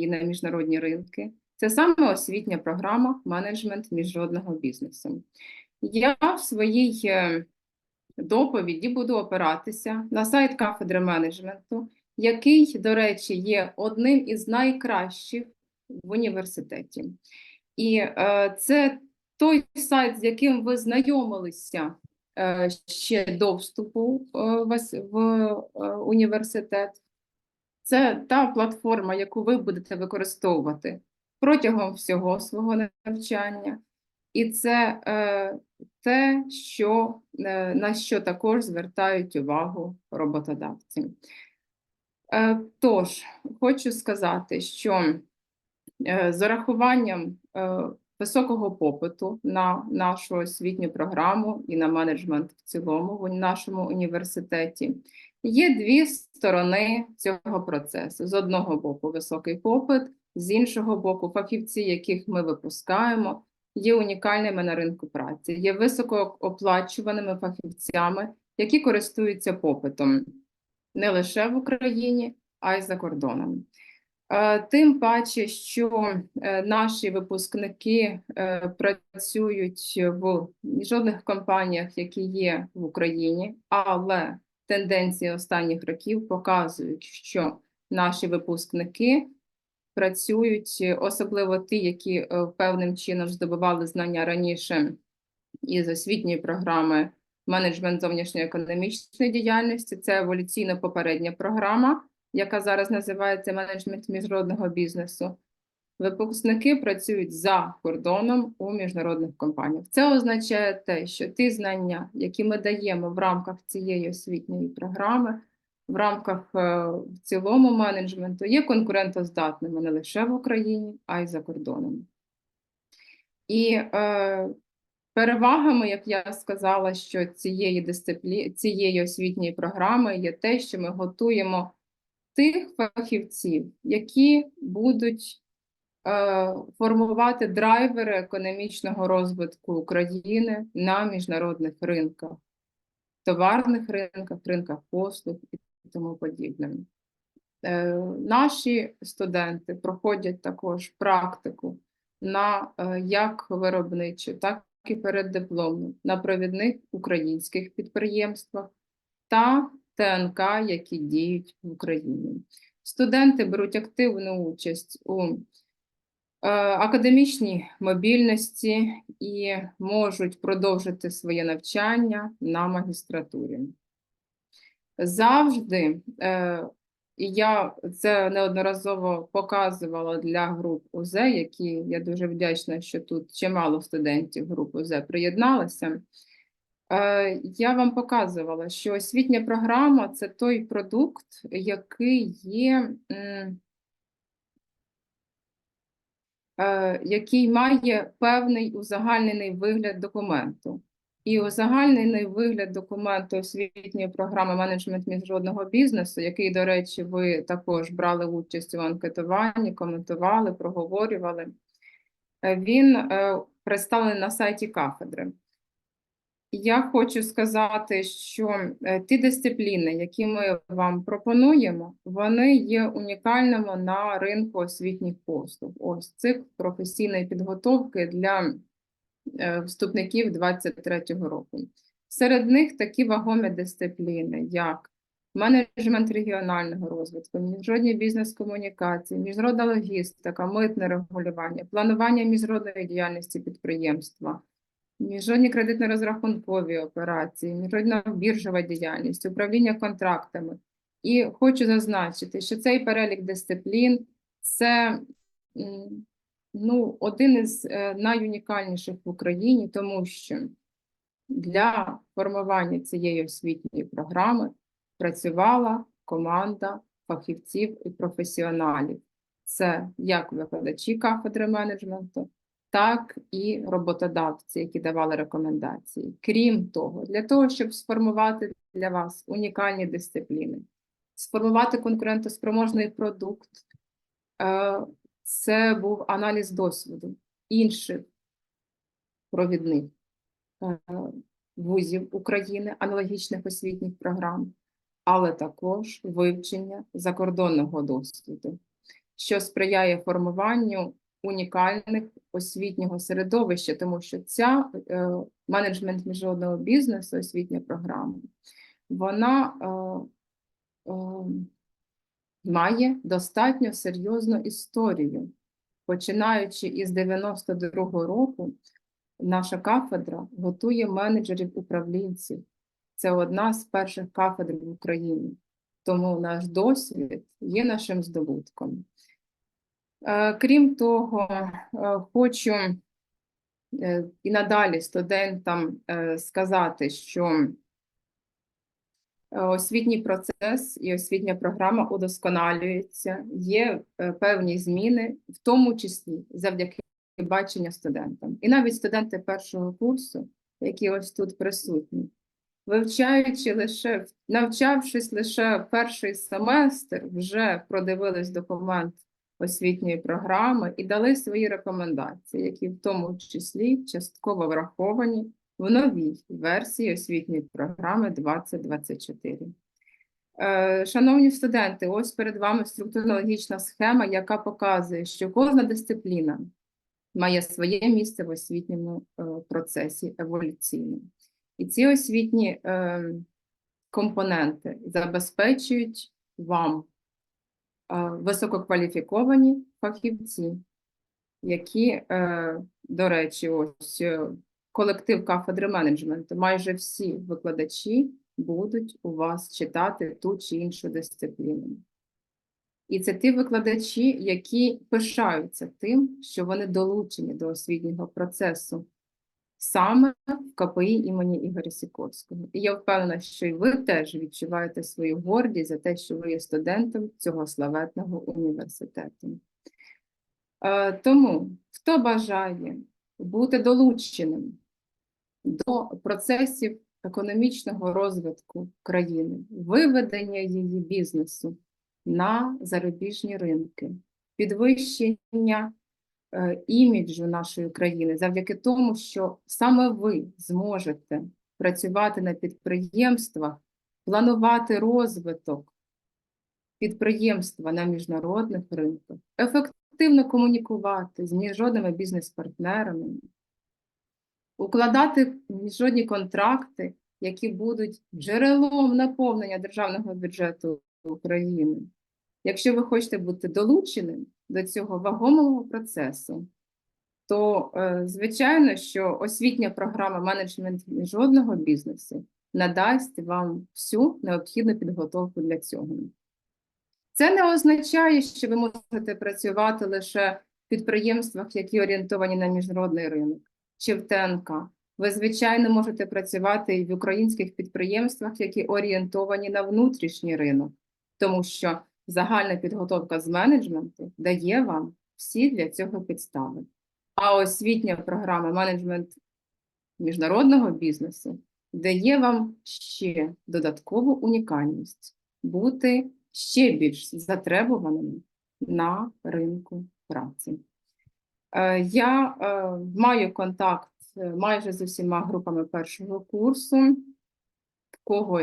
її на міжнародні ринки. Це саме освітня програма менеджмент міжнародного бізнесу. Я в своїй е, доповіді буду опиратися на сайт кафедри менеджменту, який, до речі, є одним із найкращих в університеті. І е, це той сайт, з яким ви знайомилися е, ще до вступу е, вас в е, університет. Це та платформа, яку ви будете використовувати протягом всього свого навчання. І це е, те, що, е, на що також звертають увагу роботодавці. Е, тож, хочу сказати, що е, з урахуванням е, високого попиту на нашу освітню програму і на менеджмент в цілому в нашому університеті, є дві сторони цього процесу: з одного боку, високий попит, з іншого боку, фахівці, яких ми випускаємо є унікальними на ринку праці, є високооплачуваними фахівцями, які користуються попитом не лише в Україні, а й за кордоном. Е, Тим паче, що е, наші випускники е, працюють в міжнародних компаніях, які є в Україні, але тенденції останніх років показують, що наші випускники працюють, особливо ті, які е, певним чином здобували знання раніше із освітньої програми менеджмент зовнішньоекономічної діяльності. Це еволюційно попередня програма, яка зараз називається менеджмент міжнародного бізнесу. Випускники працюють за кордоном у міжнародних компаніях. Це означає те, що ті знання, які ми даємо в рамках цієї освітньої програми, в рамках е, в цілому менеджменту є конкурентоздатними не лише в Україні, а й за кордоном. І е, перевагами, як я сказала, що цієї дисциплі... цієї освітньої програми є те, що ми готуємо тих фахівців, які будуть формувати драйвери економічного розвитку України на міжнародних ринках, товарних ринках, ринках послуг і тому подібне. Е, Наші студенти проходять також практику на е, як виробничу, так і переддипломну на провідних українських підприємствах та ТНК, які діють в Україні. Студенти беруть активну участь у е, академічній мобільності і можуть продовжити своє навчання на магістратурі. Завжди, е, я це неодноразово показувала для груп УЗ, які я дуже вдячна, що тут чимало студентів груп УЗ приєдналися. Е, я вам показувала, що освітня програма це той продукт, який є, е, який має певний узагальнений вигляд документу. І узагальнений вигляд документу освітньої програми менеджмент міжнародного бізнесу, який, до речі, ви також брали участь у анкетуванні, коментували, проговорювали, е, він е, представлений на сайті кафедри. Я хочу сказати, що е, ті дисципліни, які ми вам пропонуємо, вони є унікальними на ринку освітніх послуг. Ось цих професійної підготовки для е, вступників 23-го року. Серед них такі вагомі дисципліни, як менеджмент регіонального розвитку, міжнародні бізнес-комунікації, міжнародна логістика, митне регулювання, планування міжнародної діяльності підприємства, міжнародні кредитно-розрахункові операції, міжнародна біржова діяльність, управління контрактами. І хочу зазначити, що цей перелік дисциплін це ну, один із е, найунікальніших в Україні, тому що для формування цієї освітньої програми працювала команда фахівців і професіоналів. Це як викладачі кафедри менеджменту, так і роботодавці, які давали рекомендації. Крім того, для того, щоб сформувати для вас унікальні дисципліни, сформувати конкурентоспроможний продукт, е, це був аналіз досвіду інших провідних е, вузів України, аналогічних освітніх програм, але також вивчення закордонного досвіду. що сприяє формуванню унікальних освітнього середовища, тому що ця е, менеджмент міжнародного бізнесу, освітня програма, вона е, е, має достатньо серйозну історію. Починаючи із 92-го року, наша кафедра готує менеджерів управлінців. Це одна з перших кафедр в Україні. Тому наш досвід є нашим здобутком. Е, Крім того, е, хочу е, і надалі студентам сказати, що освітній процес і освітня програма удосконалюється, є певні зміни, в тому числі завдяки бачення студентам. І навіть студенти першого курсу, які ось тут присутні, вивчаючи лише, навчавшись лише перший семестр, вже продивились документ освітньої програми і дали свої рекомендації, які в тому числі частково враховані в новій версії освітньої програми 2024. Е, Шановні студенти, ось перед вами структурно-логічна схема, яка показує, що кожна дисципліна має своє місце в освітньому е, процесі еволюційному. І ці освітні е, компоненти забезпечують вам висококваліфіковані фахівці, які, е, до речі, ось е, колектив кафедри менеджменту, майже всі викладачі будуть у вас читати ту чи іншу дисципліну. І це ті викладачі, які пишаються тим, що вони долучені до освітнього процесу саме в КПІ імені Ігоря Сікорського. І я впевнена, що і ви теж відчуваєте свою гордість за те, що ви є студентом цього славетного університету. Е, Тому, хто бажає бути долученим до процесів економічного розвитку країни, виведення її бізнесу на зарубіжні ринки, підвищення іміджу нашої країни завдяки тому, що саме ви зможете працювати на підприємствах, планувати розвиток підприємства на міжнародних ринках, ефективно комунікувати з міжнародними бізнес-партнерами, укладати міжнародні контракти, які будуть джерелом наповнення державного бюджету України. Якщо ви хочете бути долученим до цього вагомого процесу, то, е, звичайно, що освітня програма менеджмент міжнародного бізнесу надасть вам всю необхідну підготовку для цього. Це не означає, що ви можете працювати лише в підприємствах, які орієнтовані на міжнародний ринок, чи в ТНК. Ви, звичайно, можете працювати і в українських підприємствах, які орієнтовані на внутрішній ринок, тому що загальна підготовка з менеджменту дає вам всі для цього підстави. А освітня програма менеджмент міжнародного бізнесу дає вам ще додаткову унікальність бути ще більш затребуваними на ринку праці. Е, Я е, маю контакт е, майже з усіма групами першого курсу, в кого